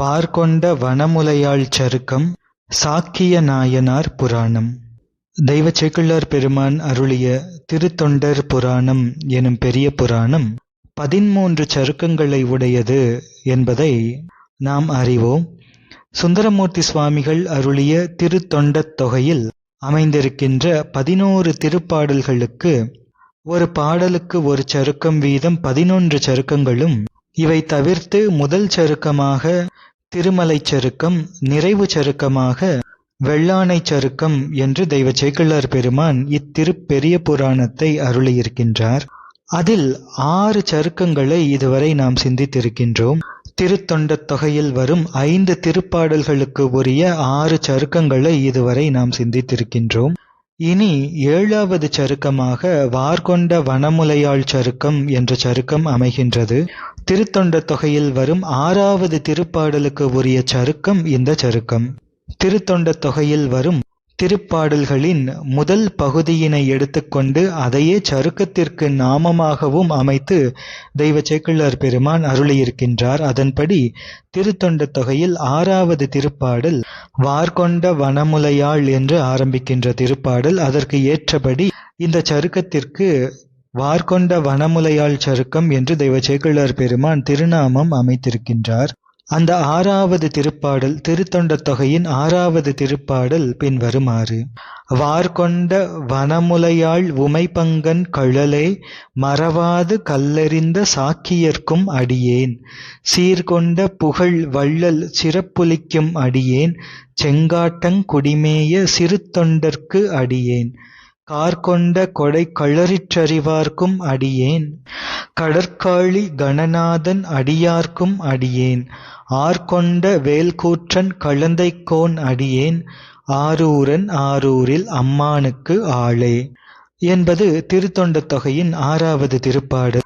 வார்கொண்ட வனமுலையாள் சருக்கம் சாக்கிய நாயனார் புராணம். தெய்வ சேக்கிழார் பெருமான் அருளிய திருத்தொண்டர் புராணம் எனும் பெரிய புராணம் பதிமூன்று சருக்கங்களை உடையது என்பதை நாம் அறிவோம். சுந்தரமூர்த்தி சுவாமிகள் அருளிய திருத்தொண்டத் தொகையில் அமைந்திருக்கின்ற பதினோரு திருப்பாடல்களுக்கு ஒரு பாடலுக்கு ஒரு சருக்கம் வீதம் பதினொன்று சருக்கங்களும் இவை தவிர்த்து முதல் சருக்கமாக திருமலை சருக்கம் நிறைவு சருக்கமாக வெள்ளானை சருக்கம் என்று தெய்வ சேக்கிழார் பெருமான் இத்திருப்பெரிய புராணத்தை அருளியிருக்கின்றார். அதில் ஆறு சருக்கங்களை இதுவரை நாம் சிந்தித்திருக்கின்றோம். திருத்தொண்டத் தொகையில் வரும் ஐந்து திருப்பாடல்களுக்கு உரிய ஆறு சருக்கங்களை இதுவரை நாம் சிந்தித்திருக்கின்றோம். இனி ஏழாவது சருக்கமாக வார்கொண்ட வனமுலையாள் சருக்கம் என்ற சருக்கம் அமைகின்றது. திருத்தொண்ட தொகையில் வரும் ஆறாவது திருப்பாடலுக்கு உரிய சருக்கம் இந்த சருக்கம். திருத்தொண்ட தொகையில் வரும் திருப்பாடல்களின் முதல் பகுதியினை எடுத்துக்கொண்டு அதையே சருக்கத்திற்கு நாமமாகவும் அமைத்து தெய்வ சேக்கிழார் பெருமான் அருளியிருக்கின்றார். அதன்படி திருத்தொண்ட தொகையில் ஆறாவது திருப்பாடல் வார்கொண்ட வனமுலையாள் என்று ஆரம்பிக்கின்ற திருப்பாடல். அதற்கு ஏற்றபடி இந்த சருக்கத்திற்கு வார்கொண்ட வனமுலையாள் சருக்கம் என்று தெய்வ சேக்கிழார் பெருமான் திருநாமம் அமைத்திருக்கின்றார். அந்த ஆறாவது திருப்பாடல் திருத்தொண்ட தொகையின் ஆறாவது திருப்பாடல் பின்வருமாறு வார்கொண்ட வனமுலையாள் உமைபங்கன் கழலே மறவாது கல்லறிந்த சாக்கியர்க்கும் அடியேன். சீர்கொண்ட புகழ் வள்ளல் சிறப்புலிக்கும் அடியேன். செங்காட்டங் குடிமேய சிறுத்தொண்டர்க்கு அடியேன். கார்கொண்ட கொடை களறிற்றறிவார்க்கும் அடியேன். கடற்காளி கணநாதன் அடியார்க்கும் அடியேன். ஆர்கொண்ட வேல்கூற்றன் கழந்தைக்கோன் அடியேன். ஆரூரன் ஆரூரில் அம்மானுக்கு ஆளே. என்பது திருத்தொண்ட தொகையின் ஆறாவது திருப்பாடு.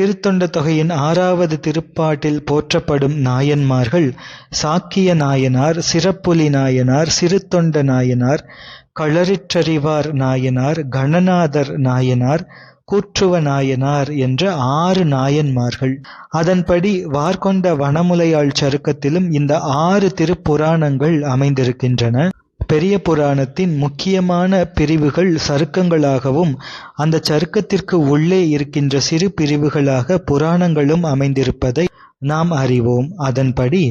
திருத்தொண்ட தொகையின் ஆறாவது திருப்பாட்டில் போற்றப்படும் நாயன்மார்கள் சாக்கிய நாயனார் சிறப்புலி நாயனார் சிறுத்தொண்ட நாயனார் களறிற்றறிவார் நாயனார் கணநாதர் நாயனார் கூற்றுவ நாயனார் என்ற ஆறு நாயன்மார்கள். அதன்படி வார்கொண்ட வனமுலையாள் சருக்கத்திலும் இந்த ஆறு திருப்புராணங்கள் அமைந்திருக்கின்றன. பெரிய புராணத்தின் முக்கியமான பிரிவுகள் சருக்கங்களாகவும் அந்த சருக்கத்திற்கு உள்ளே இருக்கின்ற சிறு பிரிவுகளாக புராணங்களும் அமைந்திருப்பதை நாம் அறிவோம். அதன்படி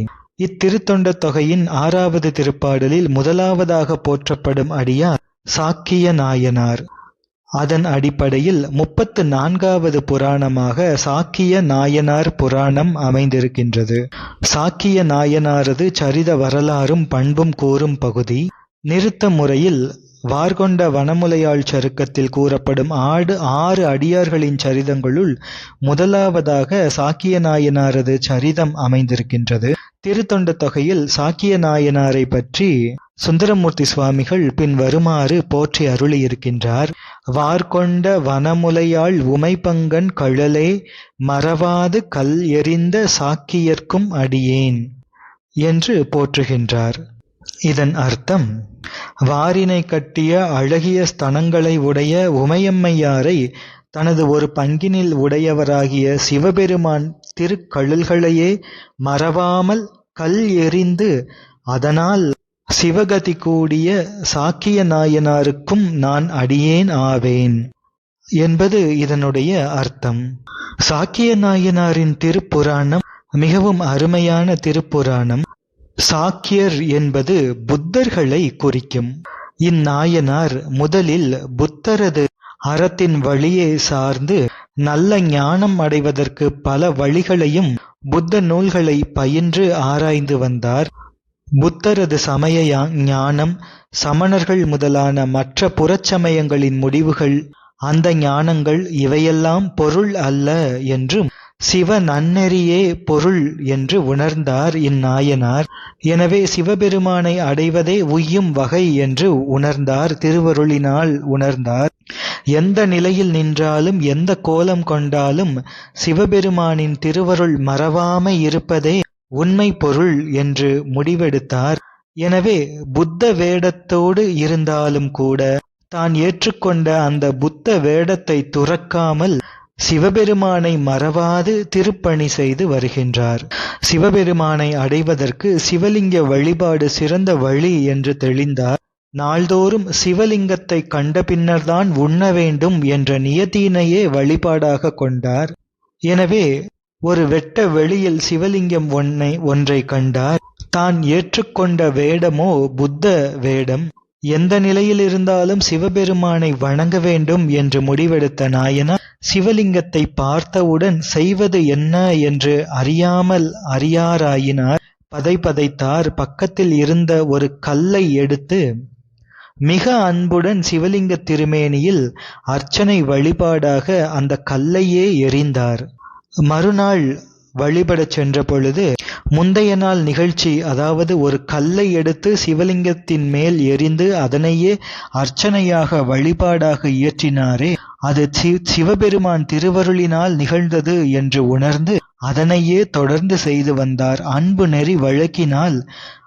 இத்திருத்தொண்ட தொகையின் ஆறாவது திருப்பாடலில் முதலாவதாக போற்றப்படும் அடியார் சாக்கிய நாயனார் அதன் அடிப்படையில் முப்பத்து நான்காவது புராணமாக சாக்கிய நாயனார் புராணம் அமைந்திருக்கின்றது. சாக்கிய நாயனாரது சரித வரலாறும் பண்பும் கூறும் பகுதி நிறுத்த முறையில் வார்கொண்ட வனமுலையாள் சருக்கத்தில் கூறப்படும் ஆடு ஆறு அடியார்களின் சரிதங்களுள் முதலாவதாக சாக்கிய நாயனாரது சரிதம் அமைந்திருக்கின்றது. திருத்தொண்ட தொகையில் சாக்கிய நாயனாரை பற்றி சுந்தரமூர்த்தி சுவாமிகள் பின் வருமாறு போற்றி அருளியிருக்கின்றார். வார்கொண்ட வனமுலையாள் உமைப்பங்கன் கழலே மறவாது கல் எறிந்த சாக்கியர்க்கும் அடியேன் என்று போற்றுகின்றார். இதன் அர்த்தம் வாரினை கட்டிய அழகிய ஸ்தனங்களை உடைய உமையம்மையாரை தனது ஒரு பங்கினில் உடையவராகிய சிவபெருமான் திருக்கழுல்களையே மறவாமல் கல் எறிந்து அதனால் சிவகதி கூடிய சாக்கிய நாயனாருக்கும் நான் அடியேன் ஆவேன் என்பது இதனுடைய அர்த்தம். சாக்கிய நாயனாரின் திருப்புராணம் மிகவும் அருமையான திருப்புராணம். சாக்கியர் என்பது புத்தர்களை குறிக்கும். இந்நாயனார் முதலில் புத்தரது அறத்தின் வழியே சார்ந்து நல்ல ஞானம் அடைவதற்கு பல வழிகளையும் புத்த நூல்களை பயின்று ஆராய்ந்து வந்தார். புத்தரது சமய ஞானம் சமணர்கள் முதலான மற்ற புறச்சமயங்களின் முடிவுகள் அந்த ஞானங்கள் இவையெல்லாம் பொருள் அல்ல என்றும் சிவ நன்னெறியே பொருள் என்று உணர்ந்தார் இந்நாயனார். எனவே சிவபெருமானை அடைவதே உய்யும் வகை என்று உணர்ந்தார் திருவருளினால் உணர்ந்தார். எந்த நிலையில் நின்றாலும் எந்த கோலம் கொண்டாலும் சிவபெருமானின் திருவருள் மறவாமை இருப்பதே உண்மை பொருள் என்று முடிவெடுத்தார். எனவே புத்த வேடத்தோடு இருந்தாலும் கூட தான் ஏற்றுக்கொண்ட அந்த புத்த வேடத்தை துறக்காமல் சிவபெருமானை மறவாது திருப்பணி செய்து வருகின்றார். சிவபெருமானை அடைவதற்கு சிவலிங்க வழிபாடு சிறந்த வழி என்று தெளிந்தார். நாள்தோறும் சிவலிங்கத்தை கண்ட பின்னர்தான் உண்ண வேண்டும் என்ற நியத்தினையே வழிபாடாக கொண்டார். எனவே ஒரு வெட்ட வெளியில் சிவலிங்கம் ஒன்னை ஒன்றை கண்டார். தான் ஏற்றுக்கொண்ட வேடமோ புத்த வேடம். எந்த நிலையில் இருந்தாலும் சிவபெருமானை வணங்க வேண்டும் என்று முடிவெடுத்த நாயனார் சிவலிங்கத்தை பார்த்தவுடன் செய்வது என்ன என்று அறியாமல் அறியாராயினார். பதை பதைத்தார். பக்கத்தில் இருந்த ஒரு கல்லை எடுத்து மிக அன்புடன் சிவலிங்க திருமேனியில் அர்ச்சனை வழிபாடாக அந்த கல்லையே எறிந்தார். மறுநாள் வழிபடச் சென்ற பொழுது முந்தைய நாள் நிகழ்ச்சி அதாவது ஒரு கல்லை எடுத்து சிவலிங்கத்தின் மேல் எரிந்து அதனையே அர்ச்சனையாக வழிபாடாக இயற்றினாரே அது சிவபெருமான் திருவருளினால் நிகழ்ந்தது என்று உணர்ந்து அதனையே தொடர்ந்து செய்து வந்தார். அன்பு நெறி வழக்கினால்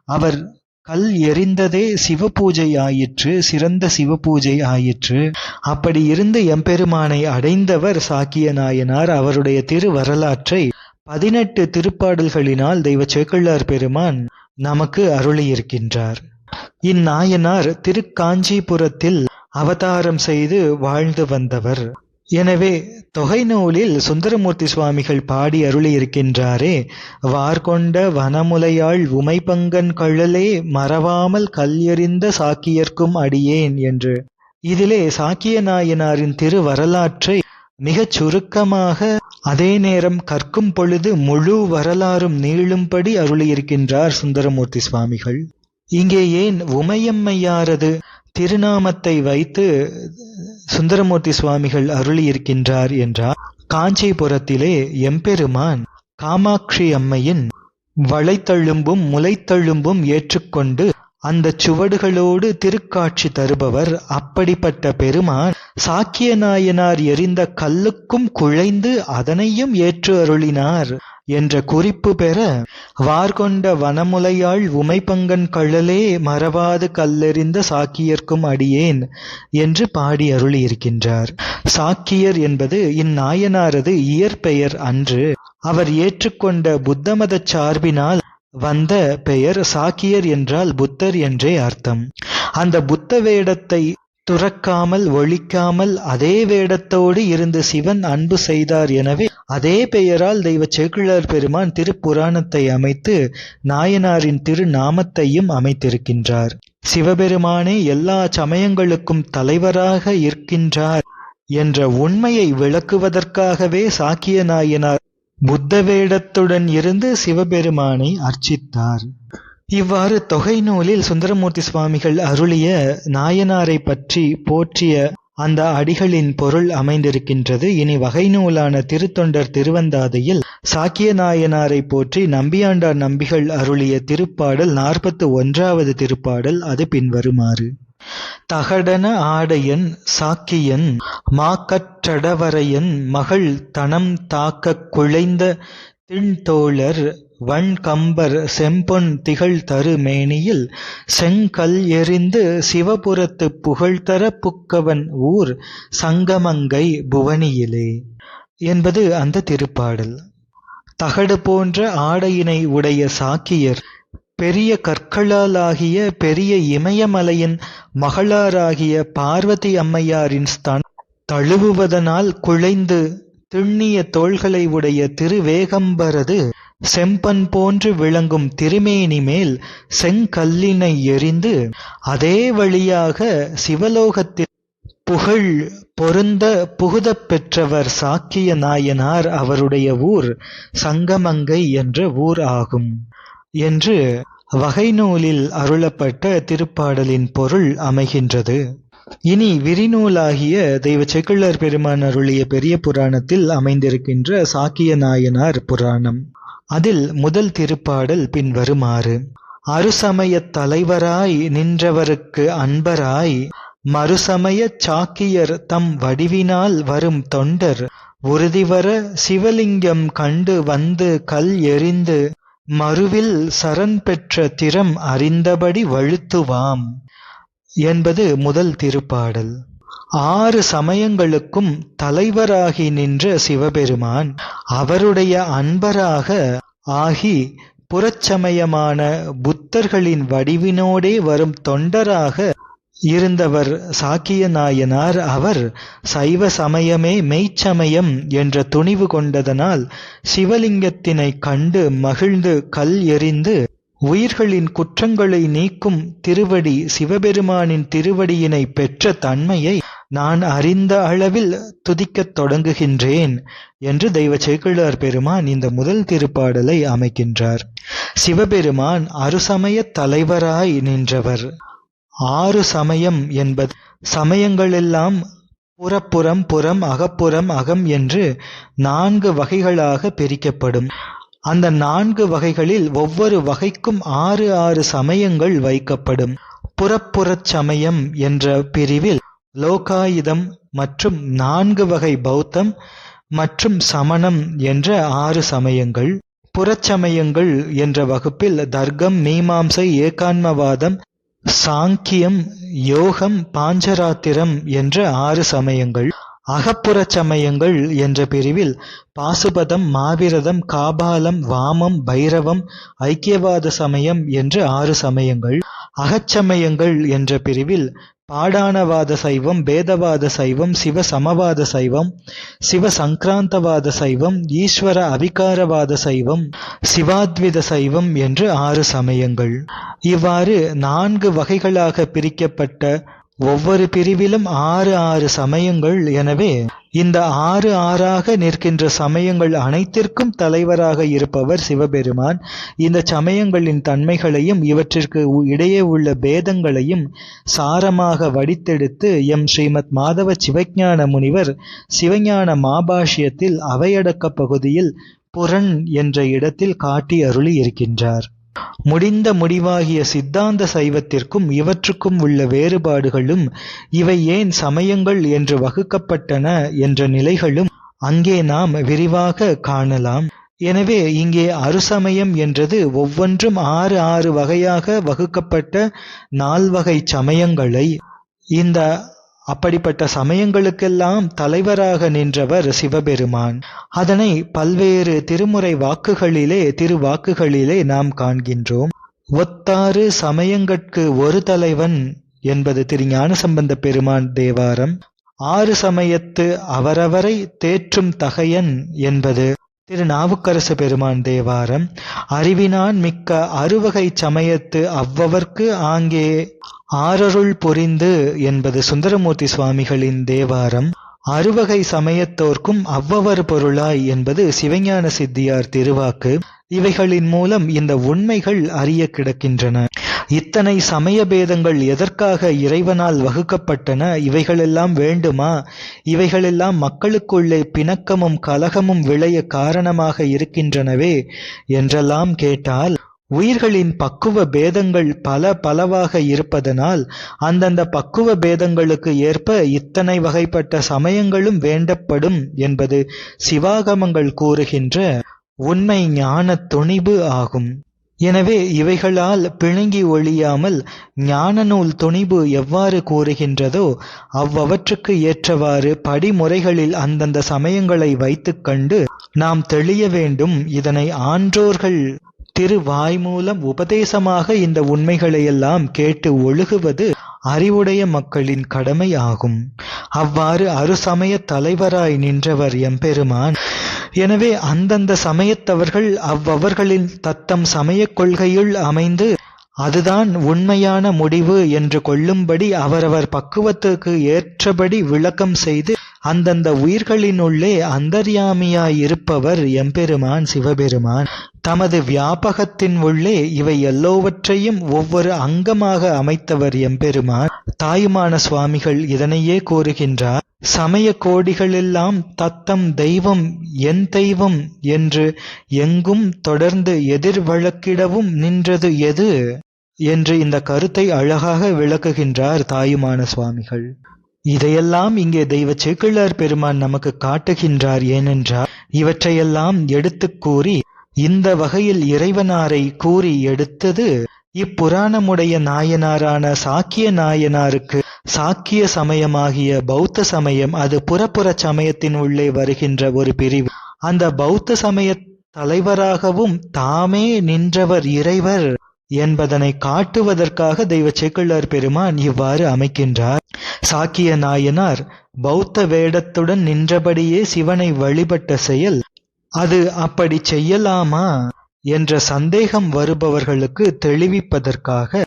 அவர் கல் எரிந்ததே சிவபூஜை ஆயிற்று சிறந்த சிவபூஜை ஆயிற்று. அப்படி இருந்து எம்பெருமானை அடைந்தவர் சாக்கிய நாயனார். அவருடைய திரு வரலாற்றை பதினெட்டு திருப்பாடல்களினால் தெய்வ சேக்கிழார் பெருமான் நமக்கு அருளியிருக்கின்றார். இந்நாயனார் திருக்காஞ்சிபுரத்தில் அவதாரம் செய்து வாழ்ந்து வந்தவர். எனவே தொகை நூலில் சுந்தரமூர்த்தி சுவாமிகள் பாடி அருளியிருக்கின்றாரே வார்கொண்ட வனமுலையாள் உமைபங்கன் கழலே மறவாமல் கல் எறிந்த சாக்கியர்க்கும் அடியேன் என்று. இதிலே சாக்கிய நாயனாரின் திரு வரலாற்றை மிகச் சுருக்கமாக அதே நேரம் கற்கும் பொழுது முழு வரலாறும் நீளும்படி அருளியிருக்கின்றார் சுந்தரமூர்த்தி சுவாமிகள். இங்கே ஏன் உமையம்மையாரது திருநாமத்தை வைத்து சுந்தரமூர்த்தி சுவாமிகள் அருளியிருக்கின்றார் என்றார். காஞ்சிபுரத்திலே எம்பெருமான் காமாட்சி அம்மையின் வளைத்தழும்பும் முளைத்தழும்பும் ஏற்றுக்கொண்டு அந்த சுவடுகளோடு திருக்காட்சி தருபவர். அப்படிப்பட்ட பெருமான் சாக்கிய நாயனார் எரிந்த கல்லுக்கும் குழைந்து அதனையும் ஏற்று அருளினார். என்ற குறிப்பு பெற வார்கொண்ட வனமுலையாள் உமைப்பங்கன் கழலே மறவாது கல்லெறிந்த சாக்கியர்க்கும் அடியேன் என்று பாடி அருளியிருக்கின்றார். சாக்கியர் என்பது இந்நாயனாரது இயற்பெயர் அன்று அவர் ஏற்றுக்கொண்ட புத்தமத சார்பினால் வந்த பெயர் சாக்கியர் என்றால் புத்தர் என்றே அர்த்தம். அந்த புத்த வேடத்தை துறக்காமல் ஒழிக்காமல் அதே வேடத்தோடு இருந்து சிவன் அன்பு செய்தார் எனவே அதே பெயரால் தெய்வ சேக்கிழார் பெருமான் திருப்புராணத்தை அமைத்து நாயனாரின் திருநாமத்தையும் அமைத்திருக்கின்றார். சிவபெருமானே எல்லா சமயங்களுக்கும் தலைவராக இருக்கின்றார் என்ற உண்மையை விளக்குவதற்காகவே சாக்கிய நாயனார் புத்த வேடத்துடன் இருந்து சிவபெருமானை அர்ச்சித்தார். இவ்வாறு தொகை நூலில் சுந்தரமூர்த்தி சுவாமிகள் அருளிய நாயனாரை பற்றி போற்றிய அந்த அடிகளின் பொருள் அமைந்திருக்கின்றது. இனி வகை நூலான திருத்தொண்டர் திருவந்தாதையில் சாக்கிய நாயனாரை போற்றி நம்பியாண்டார் நம்பிகள் அருளிய திருப்பாடல் நாற்பத்து ஒன்றாவது திருப்பாடல் அது பின்வருமாறு. தகடன ஆடையன் சாக்கியன் மாக்கற்றடவரையன் மகள் தனம் தாக்க குழைந்த திண்தோழர் வண்கம்பர் செம்பொன் திகழ் தரு மேனியில் செங்கல் எறிந்து சிவபுரத்து புகழ்தர புக்கவன் ஊர் சங்கமங்கை புவனியிலே என்பது அந்த திருப்பாடல். தகடு போன்ற ஆடையினை உடைய சாக்கியர் பெரிய கற்களாலாகிய பெரிய இமயமலையின் மகளாராகிய பார்வதி அம்மையாரின் ஸ்தான் தழுவுவதனால் குழைந்து திண்ணிய தோள்களை உடைய திருவேகம்பரது செம்பன் போன்று விளங்கும் திருமேனி மேல் செங்கல்லினை எரிந்து அதே வழியாக சிவலோகத்தில் புகழ் பொருந்த புகுதப் பெற்றவர் சாக்கிய நாயனார் அவருடைய ஊர் சங்கமங்கை என்ற ஊர் ஆகும் என்று வகை நூலில் அருளப்பட்ட திருப்பாடலின் பொருள் அமைகின்றது. இனி விரிநூலாகிய தெய்வ செக்குள்ளர் பெருமான் அருளிய பெரிய புராணத்தில் அமைந்திருக்கின்ற சாக்கிய நாயனார் புராணம். அதில் முதல் திருப்பாடல் பின்வருமாறு அருசமயத் தலைவராய் நின்றவருக்கு அன்பராய் மறுசமயச் சாக்கியர் தம் வடிவினால் வரும் தொண்டர் உறுதிவர சிவலிங்கம் கண்டு வந்து கல் எறிந்து மறுவில் சரண் பெற்ற திறம் அறிந்தபடி வழுத்துவாம் என்பது முதல் திருப்பாடல். ஆறு சமயங்களுக்கும் தலைவராகி நின்ற சிவபெருமான் அவருடைய அன்பராக ஆகி புறச்சமயமான புத்தர்களின் வடிவினோடே வரும் தொண்டராக இருந்தவர் சாக்கிய நாயனார் அவர் சைவ சமயமே மெய்ச்சமயம் என்ற துணிவு கொண்டதனால் சிவலிங்கத்தினை கண்டு மகிழ்ந்து கல் எறிந்து உயிர்களின் குற்றங்களை நீக்கும் திருவடி சிவபெருமானின் திருவடியினை பெற்ற தன்மையை நான் அறிந்த அளவில் துதிக்கத் தொடங்குகின்றேன் என்று தெய்வ சேக்கிழார் பெருமான் இந்த முதல் திருப்பாடலை அமைக்கின்றார். சிவபெருமான் அறுசமய தலைவராய் நின்றவர். ஆறு சமயம் என்பது சமயங்களெல்லாம் புறப்புறம் புறம் அகப்புறம் அகம் என்று நான்கு வகைகளாக பிரிக்கப்படும். அந்த நான்கு வகைகளில் ஒவ்வொரு வகைக்கும் ஆறு ஆறு சமயங்கள் வைக்கப்படும். புறப்புறச் சமயம் என்ற பிரிவில் லோகாயுதம் மற்றும் நான்கு வகை பௌத்தம் மற்றும் சமணம் என்ற ஆறு சமயங்கள் புறச்சமயங்கள் என்ற வகுப்பில் தர்க்கம் மீமாம்சை ஏகான்மவாதம் சாங்கியம் யோகம் பாஞ்சராத்திரம் என்ற ஆறு சமயங்கள் அகப்புறச்சமயங்கள் என்ற பிரிவில் பாசுபதம் மாவிரதம் காபாலம் வாமம் பைரவம் ஐக்கியவாத சமயம் என்ற ஆறு சமயங்கள் அகச்சமயங்கள் என்ற பிரிவில் பாடானவாத சைவம் பேதவாத சைவம் சிவ சமவாத சைவம் சிவ சங்கராந்தவாத சைவம் ஈஸ்வர அவிகாரவாத சைவம் சிவாத்வித சைவம் என்று ஆறு சமயங்கள். இவ்வாறு நான்கு வகைகளாக பிரிக்கப்பட்ட ஒவ்வொரு பிரிவிலும் ஆறு ஆறு சமயங்கள். எனவே இந்த ஆறு ஆறாக நிற்கின்ற சமயங்கள் அனைத்திற்கும் தலைவராக இருப்பவர் சிவபெருமான். இந்த சமயங்களின் தன்மைகளையும் இவற்றிற்கு இடையே உள்ள பேதங்களையும் சாரமாக வடித்தெடுத்து எம் ஸ்ரீமத் மாதவ சிவஞான முனிவர் சிவஞான மாபாஷ்யத்தில் அவையடக்க பகுதியில் புரண் என்ற இடத்தில் காட்டி அருளி இருக்கின்றார் முடிந்த முடிவாகிய சித்தாந்த சைவத்திற்கும் இவற்றுக்கும் உள்ள வேறுபாடுகளும் இவை ஏன் சமயங்கள் என்று வகுக்கப்பட்டன என்ற நிலைகளும் அங்கே நாம் விரிவாக காணலாம். எனவே இங்கே அருசமயம் என்றது ஒவ்வொன்றும் ஆறு ஆறு வகையாக வகுக்கப்பட்ட நால்வகை சமயங்களை இந்த அப்படிப்பட்ட சமயங்களுக்கெல்லாம் தலைவராக நின்றவர் சிவபெருமான். அதனை பல்வேறு திருமுறை வாக்குகளிலே திருவாக்குகளிலே நாம் காண்கின்றோம். ஒத்தாறு சமயங்கட்கு ஒரு தலைவன் என்பது திரு ஞானசம்பந்த பெருமான் தேவாரம். ஆறு சமயத்து அவரவரை தேற்றும் தகையன் என்பது திரு நாவுக்கரசு பெருமான் தேவாரம். அறிவினான் மிக்க அறுவகை சமயத்து அவ்வவர்க்கு ஆங்கே ஆரருள் பொரிந்து என்பது சுந்தரமூர்த்தி சுவாமிகளின் தேவாரம். அறுவகை சமயத்தோர்க்கும் அவ்வவர் பொருளாய் என்பது சிவஞான சித்தியார் திருவாக்கு. இவைகளின் மூலம் இந்த உண்மைகள் அறிய கிடக்கின்றன. இத்தனை சமய பேதங்கள் எதற்காக இறைவனால் வகுக்கப்பட்டன? இவைகளெல்லாம் வேண்டுமா? இவைகளெல்லாம் மக்களுக்குள்ளே பிணக்கமும் கலகமும் விளைய காரணமாக இருக்கின்றனவே என்றெல்லாம் கேட்டால் உயிர்களின் பக்குவ பேதங்கள் பல பலவாக இருப்பதனால் அந்தந்த பக்குவ பேதங்களுக்கு ஏற்ப இத்தனை வகைப்பட்ட சமயங்களும் வேண்டப்படும் என்பது சிவாகமங்கள் கூறுகின்ற உண்மை ஞான துணிவு ஆகும். எனவே இவைகளால் பிணங்கி ஒழியாமல் ஞான நூல் துணிவு எவ்வாறு கூறுகின்றதோ அவ்வவற்றுக்கு ஏற்றவாறு படிமுறைகளில் அந்தந்த சமயங்களை வைத்துக்கண்டு நாம் தெளிய வேண்டும். இதனை ஆன்றோர்கள் திருவாய் மூலம் உபதேசமாக இந்த உண்மைகளையெல்லாம் கேட்டு ஒழுகுவது அறிவுடைய மக்களின் கடமை ஆகும் அவ்வாறு அருசமய தலைவராய் நின்றவர் எம்பெருமான் எனவே அந்தந்த சமயத்தவர்கள் அவ்வவர்களின் தத்தம் சமயக் கொள்கையுள் அமைந்து அதுதான் உண்மையான முடிவு என்று கொள்ளும்படி அவரவர் பக்குவத்துக்கு ஏற்றபடி விளக்கம் செய்து அந்தந்த உயிர்களினுள்ளே அந்தர்யாமியாயிருப்பவர் எம்பெருமான் சிவபெருமான். தமது வியாபகத்தின் உள்ளே இவை எல்லோவற்றையும் ஒவ்வொரு அங்கமாக அமைத்தவர் எம்பெருமான். தாயுமான சுவாமிகள் இதனையே கூறுகின்றார். சமய கோடிகளெல்லாம் தத்தம் தெய்வம் என் தெய்வம் என்று எங்கும் தொடர்ந்து எதிர் வழக்கிடவும் நின்றது எது? என்று இந்த கருத்தை அழகாக விளக்குகின்றார் தாயுமான சுவாமிகள். இதையெல்லாம் இங்கே தெய்வ சேக்கிழார் பெருமான் நமக்கு காட்டுகின்றார் ஏனென்றால் இவற்றையெல்லாம் எடுத்துக் கூறி இந்த வகையில் இறைவனாரை கூறி எடுத்தது இப்புராணமுடைய நாயனாரான சாக்கிய நாயனாருக்கு சாக்கிய சமயமாகிய பௌத்த சமயம் அது புறப்புற சமயத்தின் உள்ளே வருகின்ற ஒரு பிரிவு. அந்த பௌத்த சமய தலைவராகவும் தாமே நின்றவர் இறைவர் என்பதனை காட்டுவதற்காக தெய்வ செக்குள்ளார் பெருமான் இவ்வாறு அமைக்கின்றார். சாக்கிய நாயனார் பௌத்த வேடத்துடன் நின்றபடியே சிவனை வழிபட்ட செயல் அது அப்படி செய்யலாமா என்ற சந்தேகம் வருபவர்களுக்கு தெளிவிப்பதற்காக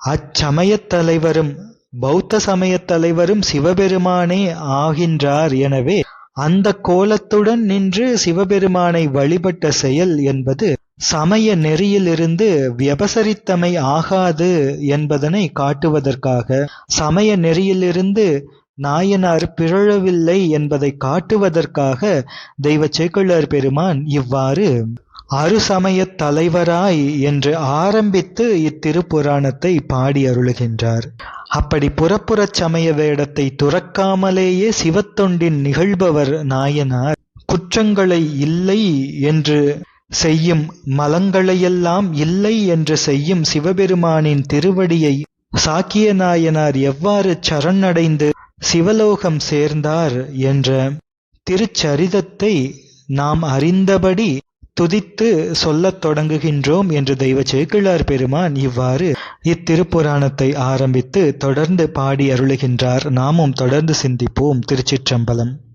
அச்சமயத் தலைவரும் பௌத்த சமயத் தலைவரும் சிவபெருமானே ஆகின்றார். எனவே அந்த கோலத்துடன் நின்று சிவபெருமானை வழிபட்ட செயல் என்பது சமய நெறியிலிருந்து வியபசரித்தமை ஆகாது என்பதனை காட்டுவதற்காக சமய நெறியிலிருந்து நாயனார் பிறழவில்லை என்பதை காட்டுவதற்காக தெய்வ சேக்கிழார் பெருமான் இவ்வாறு அருசமயத் தலைவராய் என்று ஆரம்பித்து இத்திருப்புராணத்தை பாடி அருளுகின்றார். அப்படி புறப்புறச் சமய வேடத்தை துறக்காமலேயே சிவத்தொண்டின் நிகழ்பவர் நாயனார் குற்றங்களை இல்லை என்று செய்யும் மலங்களையெல்லாம் இல்லை என்று செய்யும் சிவபெருமானின் திருவடியை சாக்கிய நாயனார் எவ்வாறு சரணடைந்து சிவலோகம் சேர்ந்தார் என்ற திருச்சரிதத்தை நாம் அறிந்தபடி துதித்து சொல்லத் தொடங்குகின்றோம் என்று தெய்வ சேக்கிழார் பெருமான் இவ்வாறு இத்திருப்புராணத்தை ஆரம்பித்து தொடர்ந்து பாடி அருளுகின்றார். நாமும் தொடர்ந்து சிந்திப்போம். திருச்சிற்றம்பலம்.